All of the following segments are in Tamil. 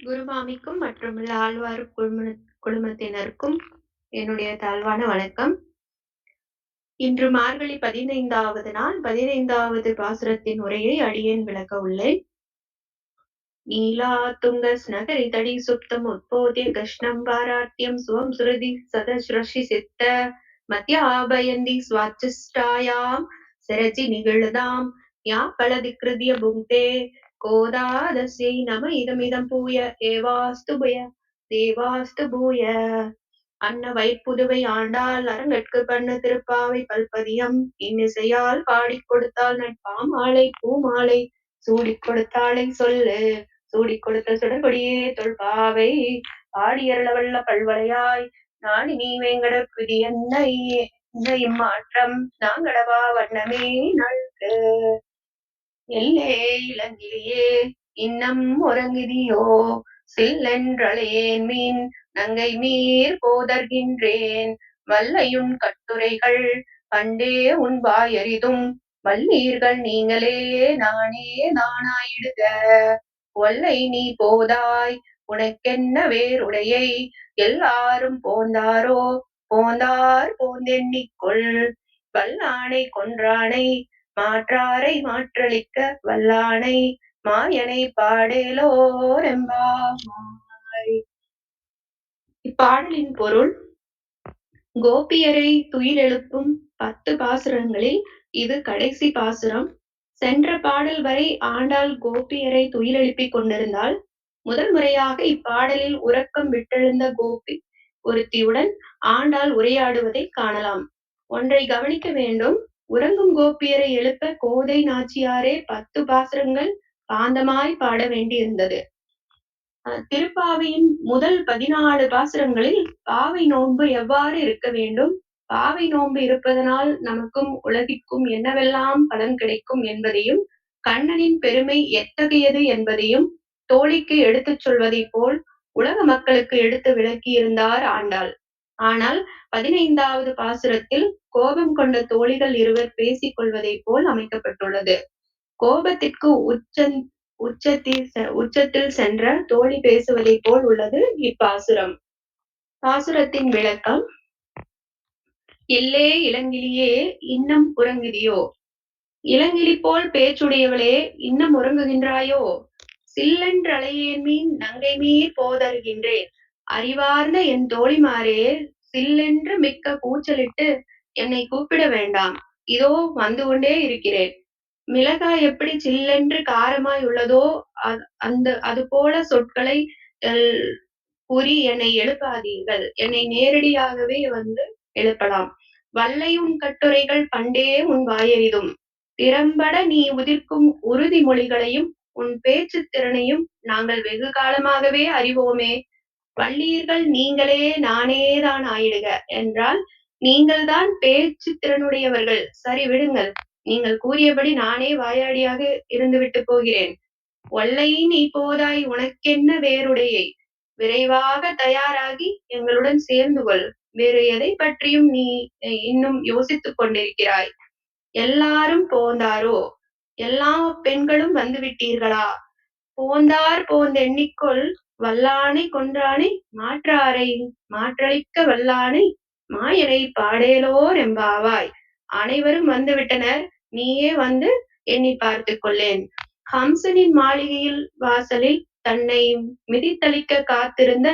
குருமாமிக்கும் மற்றும் ஆழ்வார் குழும குழுமத்தினருக்கும் என்னுடைய தாழ்வான வணக்கம். இன்று மார்கழி பதினைந்தாவது நாள் பதினைந்தாவது பாசுரத்தின் உரையை அடியேன் விளக்க உள்ளேன். நீலாத்துங்க ஸ்நகரி தடி சுப்தம் உத்போத்ய கிருஷ்ணம் பாராட்டியம் சுவம் சுருதி சதஸ்ரஷி சித்த மத்யாபயந்தி சுவாச்சிஷ்டாயாம் சிரஜி நிகழ்தாம் யா பலதிக்ருதிய புங்கே கோதாதஸ்யை நம இதமிதம் பூய ஏவாஸ்து புய தேவாஸ்து பூய. அன்ன வைப்புதுவை ஆண்டாள் அரங்கற்கு பண்ண திருப்பாவை பல்பதியம் இன்னிசையால் பாடிக் கொடுத்தாள் நட்பாமாலை பூமாலை. சூடிக் கொடுத்தாளை சொல்லு சூடிக் கொடுத்த சுடர்கொடியே தொல்பாவை. பாடியருளவல்ல பல்வளையாய் நாடி நீ வேங்கட விதி என்ன என்ன இம்மாற்றம் நாங்கடவா வண்ணமே நல்கு. எல்லே இளங்கிலேயே இன்னம் உறங்குதியோ சில்லென்றழையேன் மீன் நங்கை மீர் போதர்கின்றேன் வல்லையுன் கட்டுரைகள் பண்டே உன் வாயறிதும் வல்லீர்கள் நீங்களே நானே நானாயிடுக ஒல்லை நீ போதாய் உனக்கென்ன வேறுடையை? எல்லாரும் போந்தாரோ? போந்தார் போந்தெண்ணிக்கொள் வல்லானை கொன்றானை மாற்றாரை மாற்றளிக்க வல்லானை மாயனை பாடேலோரெம்பாய். இப்பாடலின் பொருள் கோபியரை துயிலெழுப்பும் பத்து பாசுரங்களில் இது கடைசி பாசுரம். சென்ற பாடல் வரை ஆண்டாள் கோபியரை துயிலெழுப்பிக் கொண்டிருந்தால் முதல் முறையாக இப்பாடலில் உறக்கம் விட்டெழுந்த கோபி ஒருத்தியுடன் ஆண்டாள் உரையாடுவதை காணலாம். ஒன்றை கவனிக்க வேண்டும். உறங்கும் கோபியரை எழுப்ப கோதை நாச்சியாரே பத்து பாசுரங்கள் காந்தமாய் பாட வேண்டியிருந்தது. திருப்பாவையின் முதல் பதினாலு பாசுரங்களில் பாவை நோன்பு எவ்வாறு இருக்க வேண்டும்? பாவை நோன்பு இருப்பதனால் நமக்கும் உலகிற்கும் என்னவெல்லாம் பலன் கிடைக்கும் என்பதையும் கண்ணனின் பெருமை எத்தகையது என்பதையும் தோழிக்கு எடுத்துச் சொல்வதைப் போல் உலக மக்களுக்கு எடுத்து விளக்கியிருந்தார் ஆண்டாள். ஆனால் பதினைந்தாவது பாசுரத்தில் கோபம் கொண்ட தோழிகள் இருவர் பேசிக் கொள்வதைப் போல் அமைக்கப்பட்டுள்ளது. கோபத்திற்கு உச்ச உச்சத்தில் உச்சத்தில் சென்ற தோழி பேசுவதைப் போல் உள்ளது இப்பாசுரம். பாசுரத்தின் விளக்கம் எல்லே இளங்கிலியே இன்னம் உறங்குதியோ? இளங்கிலி போல் பேச்சுடையவளே இன்னும் உறங்குகின்றாயோ? சில்லென்றழையேன் மீன் நங்கை மீர் போதருகின்றேன். அறிவார்ந்த என் தோழிமாரே சில்லென்று மிக்க கூச்சலிட்டு என்னை கூப்பிட வேண்டாம். இதோ வந்து கொண்டே இருக்கிறேன். மிளகாய் எப்படி சில்லென்று காரமாய் உள்ளதோ அந்த அது போல சொற்களை கூறி என்னை எழுப்பாதீர்கள். என்னை நேரடியாகவே வந்து எழுப்பலாம். வல்லை உன் கட்டுரைகள் பண்டே உன் வாயெறிதும். திறம்பட நீ உதிர்க்கும் உறுதி மொழிகளையும் உன் பேச்சு திறனையும் நாங்கள் வெகு காலமாகவே அறிவோமே. வள்ளீர்கள் நீங்களே நானேதான் ஆயிடுக. என்றால் நீங்கள்தான் பேச்சு திறனுடையவர்கள். சரி விடுங்கள். நீங்கள் கூறியபடி நானே வாயாடியாக இருந்துவிட்டு போகிறேன். ஒல்லையின் நீ போதாய் உனக்கென்ன வேறுடையை? விரைவாக தயாராகி எங்களுடன் சேர்ந்து கொள். வேறு எதை பற்றியும் நீ இன்னும் யோசித்துக் கொண்டிருக்கிறாய். எல்லாரும் போந்தாரோ? எல்லா பெண்களும் வந்து விட்டீர்களா? போந்தார் போந்தெண்ணிக்கொள். வல்லானை கொன்றானை மாற்றாரை மாற்றளிக்க வல்லானை மாயனை பாடேலோர் எம்பாவாய் அனைவரும் வந்துவிட்டனர். நீயே வந்து எண்ணி பார்த்து கொள்ளேன். ஹம்சனின் மாளிகையில் வாசலில் தன்னை மிதித்தளிக்க காத்திருந்த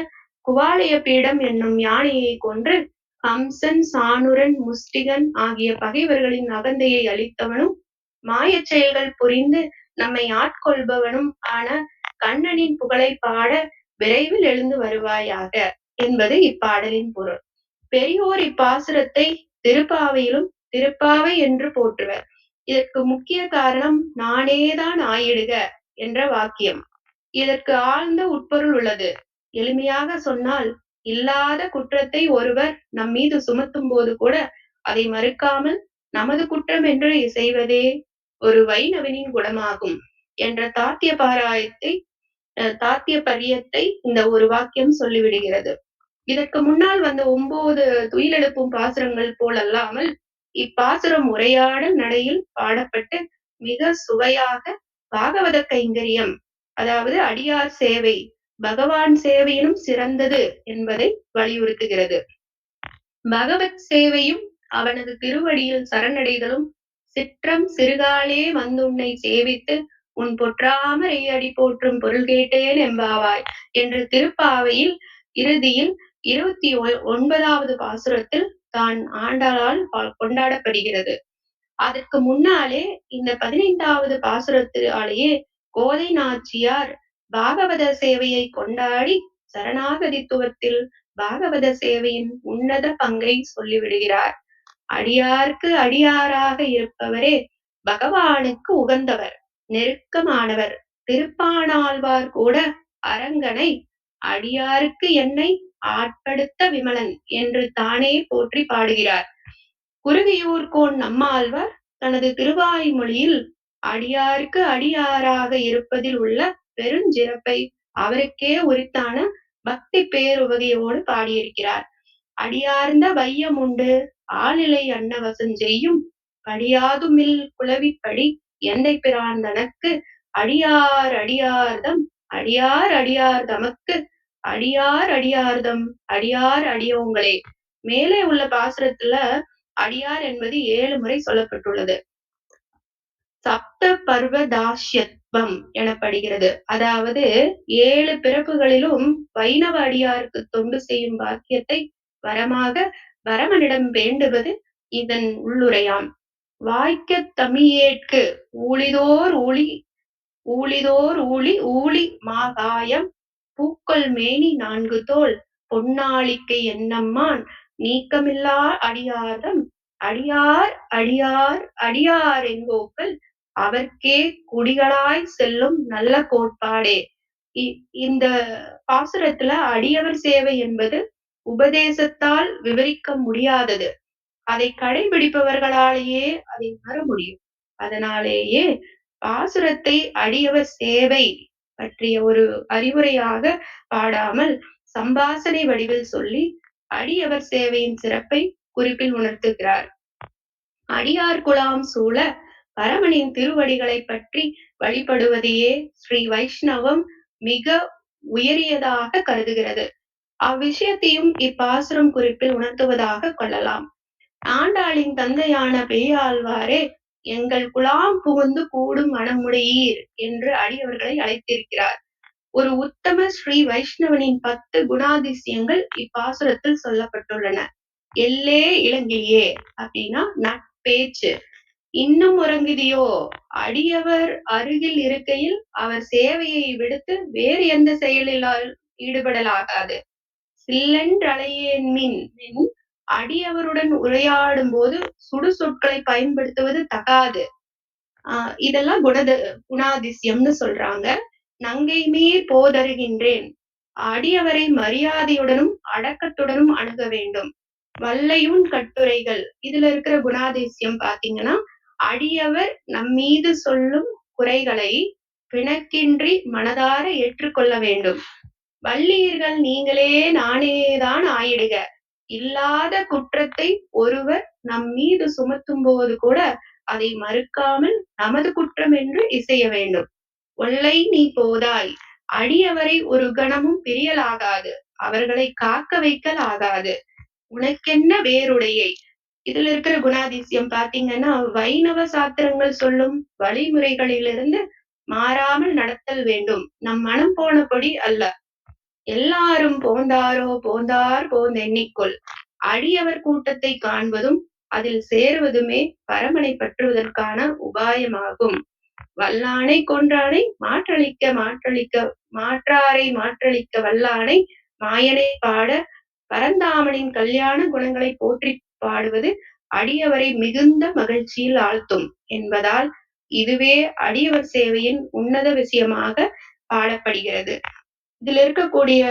குவாலய பீடம் என்னும் யானையை கொன்று ஹம்சன் சானுரன் முஷ்டிகன் ஆகிய பகைவர்களின் அகந்தையை அளித்தவனும் மாயச் செயல்கள் புரிந்து நம்மை ஆட்கொள்பவனும் ஆன கண்ணனின் புகழை பாட விரைவில் எழுந்து வருவாயாக என்பது இப்பாடலின் பொருள். பெரியோர் இப்பாசுரத்தை திருப்பாவையிலும் திருப்பாவை என்று போற்றுவர். இதற்கு முக்கிய காரணம் நானேதான் ஆயிடுக என்ற வாக்கியம். இதற்கு ஆழ்ந்த உட்பொருள் உள்ளது. எளிமையாக சொன்னால் இல்லாத குற்றத்தை ஒருவர் நம் மீது சுமத்தும் போது கூட அதை மறுக்காமல் நமது குற்றம் என்று இசைவதே ஒரு வைணவனின் குணமாகும் என்ற தாத்திய பாராயத்தை தாத்திய பரியத்தை இந்த ஒரு வாக்கியம் சொல்லிவிடுகிறது. இதற்கு முன்னால் வந்த ஒன்பது துயிலெழுப்பும் பாசுரங்கள் போலல்லாமல் இப்பாசுரம் உரையாடல் நடையில் பாடப்பட்டு மிக சுவையாக பாகவத கைங்கரியம் அதாவது அடியார் சேவை பகவான் சேவையிலும் சிறந்தது என்பதை வலியுறுத்துகிறது. பகவத் சேவையும் அவனது திருவடியில் சரணடைதலும் சிற்றம் சிறுகாலே வந்துன்னை சேவித்து உன் பொற்றாமரை அடி போற்றும் பொருள் கேட்டேன் எம்பாவாய் என்று திருப்பாவையில் இறுதியில் இருபத்தி ஒன்பதாவது பாசுரத்தில் தான் ஆண்டாளால் கொண்டாடப்படுகிறது. அதற்கு முன்னாலே இந்த பதினைந்தாவது பாசுரத்தினாலேயே கோதை நாச்சியார் பாகவத சேவையை கொண்டாடி சரணாகதித்துவத்தில் பாகவத சேவையின் உன்னத பங்கை சொல்லிவிடுகிறார். அடியார்க்கு அடியாராக இருப்பவரே பகவானுக்கு உகந்தவர். நெருக்கமானவர். திருப்பானாழ்வார் கூட அரங்கனை அடியாருக்கு என்னை ஆட்படுத்த விமலன் என்று தானே போற்றி பாடுகிறார். குருவியூர்கோன் நம்மாழ்வார் தனது திருவாய்மொழியில் அடியாருக்கு அடியாராக இருப்பதில் உள்ள பெருஞ்சிறப்பை அவருக்கே உரித்தான பக்தி பேருவகையோடு பாடியிருக்கிறார். அடியார்ந்த வையம் உண்டு ஆளிலை அன்னவசம் செய்யும் படியாதுமில் குளவிப்படி எந்தை பிரான் தனக்கு அடியார் அடியார்தம் அடியார் அடியார் தமக்கு அடியார் அடியார்தம் அடியார் அடியோங்களே. மேலே உள்ள பாசுரத்துல அடியார் என்பது ஏழு முறை சொல்லப்பட்டுள்ளது. சப்த பர்வதாஷ்யத்வம் எனப்படுகிறது. அதாவது ஏழு பிறப்புகளிலும் வைணவ அடியாருக்கு தொண்டு செய்யும் பாக்கியத்தை வரமாக வரமனிடம் வேண்டுவது இதன் உள்ளுரையாம். வாய்க்க தமியேற்கு ஊழிதோர் ஊழி ஊழிதோர் ஊழி ஊழி மாகாயம் பூக்கள் மேனி நான்கு தோல் பொன்னாளிக்கை என்னம்மான் நீக்கமில்லா அடியார்தம் அடியார் அடியார் அடியார் எங்கோக்கள் அவர்க்கே குடிகளாய் செல்லும் நல்ல கோட்பாடே. இந்த பாசுரத்துல அடியவர் சேவை என்பது உபதேசத்தால் விவரிக்க முடியாதது. அதை கடைபிடிப்பவர்களாலேயே அதை உணர முடியும். அதனாலேயே பாசுரத்தை அடியவர் சேவை பற்றிய ஒரு அறிவுரையாக பாடாமல் சம்பாசனை வடிவில் சொல்லி அடியவர் சேவையின் சிறப்பை குறிப்பில் உணர்த்துகிறார். அடியார் குலாம் சூழ பரமனின் திருவடிகளை பற்றி வழிபடுவதையே ஸ்ரீ வைஷ்ணவம் மிக உயரியதாக கருதுகிறது. அவ்விஷயத்தையும் இப்பாசுரம் குறிப்பில் உணர்த்துவதாக கொள்ளலாம். ஆண்டாளின் தந்தையான பெரியாழ்வாரே எங்கள் குலாம் புகுந்து கூடும் மனமுடையீர் என்று அடியவர்களை அழைத்திருக்கிறார். ஒரு உத்தம ஸ்ரீ வைஷ்ணவனின் பத்து குணாதிசயங்கள் இப்பாசுரத்தில் சொல்லப்பட்டுள்ளன. எல்லே இலங்கையே அப்படின்னா நட்பேச்சு. இன்னும் உறங்குதியோ? அடியவர் அருகில் இருக்கையில் அவர் சேவையை விடுத்து வேறு எந்த செயலில் ஈடுபடலாகாது. சில்லென்றலையேன் மின் அடியவருடன் உரையாடும் போது சுடு சொற்களை பயன்படுத்துவது தகாது. ஆஹ் இதெல்லாம் குணத குணாதிசயம்னு சொல்றாங்க. நங்கை மீர் போதருகின்றேன். அடியவரை மரியாதையுடனும் அடக்கத்துடனும் அணுக வேண்டும். வல்லையும் கட்டுரைகள். இதுல இருக்கிற குணாதிசயம் பாத்தீங்கன்னா அடியவர் நம்மீது சொல்லும் குறைகளை பிணக்கின்றி மனதார ஏற்றுக்கொள்ள வேண்டும். வள்ளியர்கள் நீங்களே நானேதான் ஆயிடுக. இல்லாத குற்றத்தை ஒருவர் நம் மீது சுமத்தும் போது கூட அதை மறுக்காமல் நமது குற்றம் என்று இசைய வேண்டும். ஒல்லை நீ போதாய். அடியவரை ஒரு கணமும் பிரியலாகாது. அவர்களை காக்க வைக்கல் ஆகாது. உனக்கென்ன வேறுடையை? இதுல இருக்கிற குணாதிசயம் பாத்தீங்கன்னா வைணவ சாத்திரங்கள் சொல்லும் வழிமுறைகளிலிருந்து மாறாமல் நடத்தல் வேண்டும். நம் மனம் போனபடி அல்ல. எல்லாரும் போந்தாரோ போந்தார் போந்தெண்ணிக்கொள் அடியவர் கூட்டத்தை காண்பதும் அதில் சேருவதுமே பரமனை பற்றுவதற்கான உபாயமாகும். வல்லானை கொன்றானை மாற்றளிக்க மாற்றளிக்க மாற்றாரை மாற்றளிக்க வல்லானை மாயனை பாட பரந்தாமனின் கல்யாண குணங்களை போற்றி பாடுவது அடியவரை மிகுந்த மகிழ்ச்சியில் ஆழ்த்தும் என்பதால் இதுவே அடியவர் சேவையின் உன்னத விஷயமாக பாடப்படுகிறது. இதுல இருக்கக்கூடிய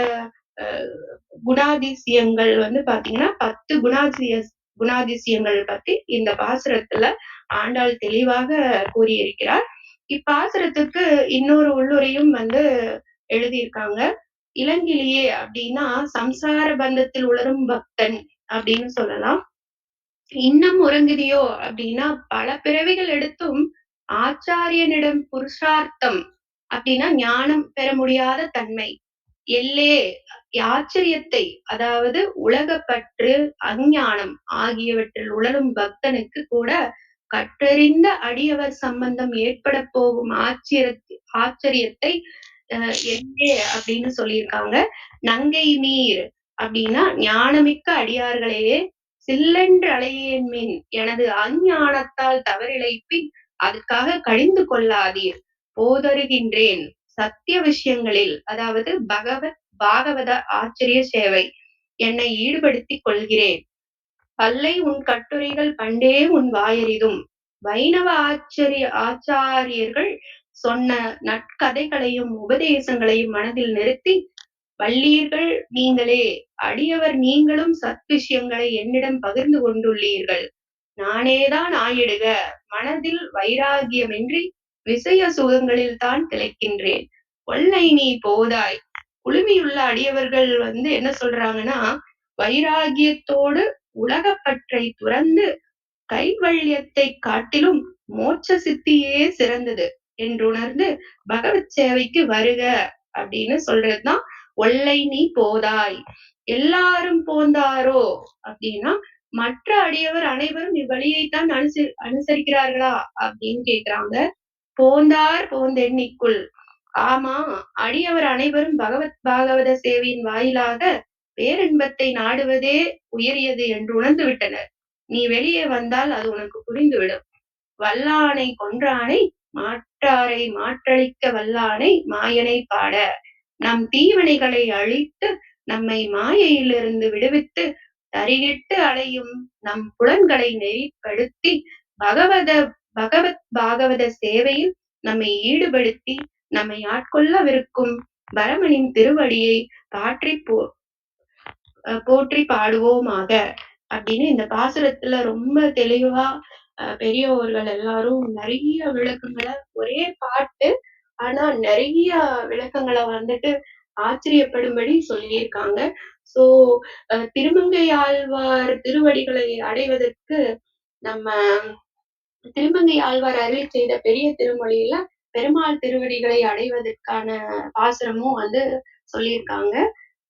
குணாதிசயங்கள் வந்து பாத்தீங்கன்னா பத்து குணாதிசய குணாதிசயங்கள் பத்தி இந்த பாசுரத்துல ஆண்டாள் தெளிவாக கூறியிருக்கிறார். இப்பாசுரத்துக்கு இன்னொரு உள்ளுரையும் வந்து எழுதியிருக்காங்க. இளங்கிலியே அப்படின்னா சம்சார பந்தத்தில் உளரும் பக்தன் அப்படின்னு சொல்லலாம். இன்னும் உறங்குதியோ அப்படின்னா பல பிறவிகள் எடுத்தும் ஆச்சாரியனிடம் புருஷார்த்தம் அப்படின்னா ஞானம் பெற முடியாத தன்மை. எல்லே ஆச்சரியத்தை அதாவது உலகப்பற்று, அஞ்ஞானம் ஆகியவற்றில் உழலும் பக்தனுக்கு கூட கற்றறிந்த அடியவர் சம்பந்தம் ஏற்படப் போகும் ஆச்சரிய ஆச்சரியத்தை அ எங்கே அப்படின்னு சொல்லியிருக்காங்க. நங்கை நீர் அப்படின்னா ஞானமிக்க அடியார்களையே சில்லென்று அலையேன்மின் எனது அஞ்ஞானத்தால் தவறிழைப்பின் அதுக்காக கழிந்து கொள்ளாதீர். போதருகின்றேன் சத்திய விஷயங்களில் அதாவது பகவத் பாகவத ஆச்சரிய சேவை என்னை ஈடுபடுத்திக் கொள்கிறேன். பல்லை உன் கட்டுரைகள் பண்டே உன் வாயறிதும். வைணவ ஆச்சரிய ஆச்சாரியர்கள் சொன்ன நற்கதைகளையும் உபதேசங்களையும் மனதில் நிறுத்தி வல்லீர்கள் நீங்களே அடியவர் நீங்களும் சத் விஷயங்களை என்னிடம் பகிர்ந்து கொண்டுள்ளீர்கள். நானேதான் ஆயிடுக. மனதில் வைராகியமின்றி விஷய சுகங்களில் தான் திளைக்கின்றேன் கொள்ளை நீ போதாய். குழுமியுள்ள அடியவர்கள் வந்து என்ன சொல்றாங்கன்னா வைராகியத்தோடு உலகப்பற்றை துறந்து கைவல்யத்தை காட்டிலும் மோட்ச சித்தியே சிறந்தது என்றுணர்ந்து பகவத் சேவைக்கு வருக அப்படின்னு சொல்றதுதான் ஒல்லை நீ போதாய். எல்லாரும் போந்தாரோ அப்படின்னா மற்ற அடியவர் அனைவரும் இவ்வழியைத்தான் அனுசரி அனுசரிக்கிறார்களா அப்படின்னு கேக்குறாங்க. போந்தார் போந்தெண்ணிக்குள். ஆமா அடியவர் அனைவரும் பகவத் பாகவத சேவையின் வாயிலாக பேரின்பத்தை நாடுவதே உயரியது என்று உணர்ந்து விட்டனர் நீ வெளியே வந்தால் அது உனக்கு புரிந்துவிடும். வல்லானை கொன்றானை மாற்றாரை மாற்றளிக்க வல்லானை மாயனை பாட. நம் தீவனைகளை அழித்து நம்மை மாயையிலிருந்து விடுவித்து தரிகிட்டு அலையும் நம் புலன்களை நெறிப்படுத்தி பகவத பகவத் பாகவத சேவையில் நம்மை ஈடுபடுத்தி நம்மை ஆட்கொள்ளவிருக்கும் பரமனின் திருவடியை பாற்றி போ போற்றி பாடுவோமாக அப்படின்னு இந்த பாசுரத்துல ரொம்ப தெளிவா பெரியவர்கள் எல்லாரும் நிறைய விளக்கங்களை ஒரே பாட்டு ஆனா நிறைய விளக்கங்களை வந்துட்டு ஆச்சரியப்படும்படி சொல்லியிருக்காங்க. சோ திருமங்கை ஆழ்வார் திருவடிகளை அடைவதற்கு நம்ம திருமங்கை ஆழ்வார் அருள் செய்த பெரிய திருமொழியில பெருமாள் திருவடிகளை அடைவதற்கான பாசுரமும் வந்து சொல்லியிருக்காங்க.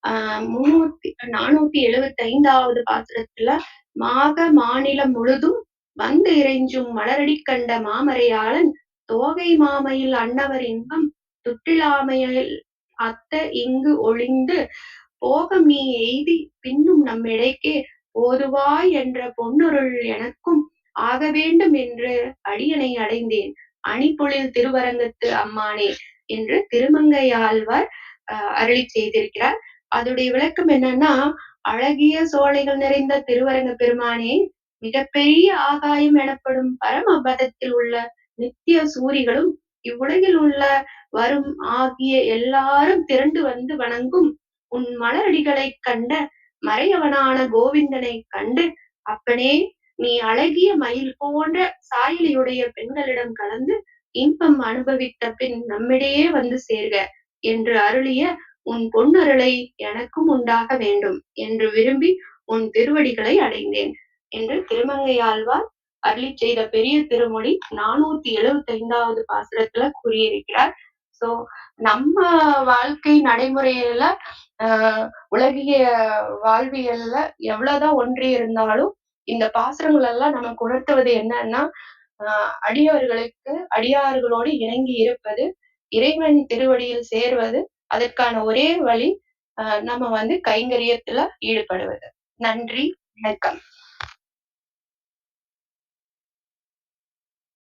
ஆஹ் முன்னூத்தி நானூத்தி எழுபத்தி ஐந்தாவது பாசுரத்துல மாக மாநிலம் முழுதும் வந்து இறைஞ்சும் மலரடி கண்ட மாமரையாளன் தோகை மாமையில் அன்னவர் இன்பம் துற்றிலாமையில் அத்த இங்கு ஒளிந்து போகம் எய்தி பின்னும் நம்மிடைக்கே போதுவாய் என்ற பொன்னொருள் எனக்கும் ஆக வேண்டும் என்று அடியனை அடைந்தேன். அணிப்பொழில் திருவரங்கத்து அம்மானே என்று திருமங்கையாழ்வார் அருளி செய்திருக்கிறார். அதோடைய விளக்கம் என்னன்னா அழகிய சோலைகள் நிறைந்த திருவரங்க பெருமானே மிகப்பெரிய ஆகாயம் எனப்படும் பரமபதத்தில் உள்ள நித்திய சூரிகளும் இவ்வுலகில் உள்ள வரும் ஆகிய எல்லாரும் திரண்டு வந்து வணங்கும் உன் மலரடிகளைக் கண்ட மறையவனான கோவிந்தனை கண்டு அப்பனே நீ அழகிய மயில் போன்ற சாயலியுடைய பெண்களிடம் கலந்து இன்பம் அனுபவித்த பின் நம்மிடையே வந்து சேர்க என்று அருளிய உன் பொன்னருளை எனக்கும் உண்டாக வேண்டும் என்று விரும்பி உன் திருவடிகளை அடைந்தேன் என்று திருமங்கையாழ்வார் அருளி செய்த பெரிய திருமொழி நானூத்தி எழுபத்தி ஐந்தாவது பாசுரத்துல கூறியிருக்கிறார். சோ நம்ம வாழ்க்கை நடைமுறையில ஆஹ் உலகிய வாழ்வியல்ல எவ்வளவுதான் ஒன்றி இருந்தாலும் இந்த பாசுரங்கள் எல்லாம் நமக்கு உணர்த்துவது என்னன்னா ஆஹ் அடியவர்களுக்கு அடியார்களோடு இணங்கி இருப்பது இறைவன் திருவடியில் சேர்வது அதற்கான ஒரே வழி ஆஹ் நம்ம வந்து கைங்கரியத்துல ஈடுபடுவது. நன்றி வணக்கம்.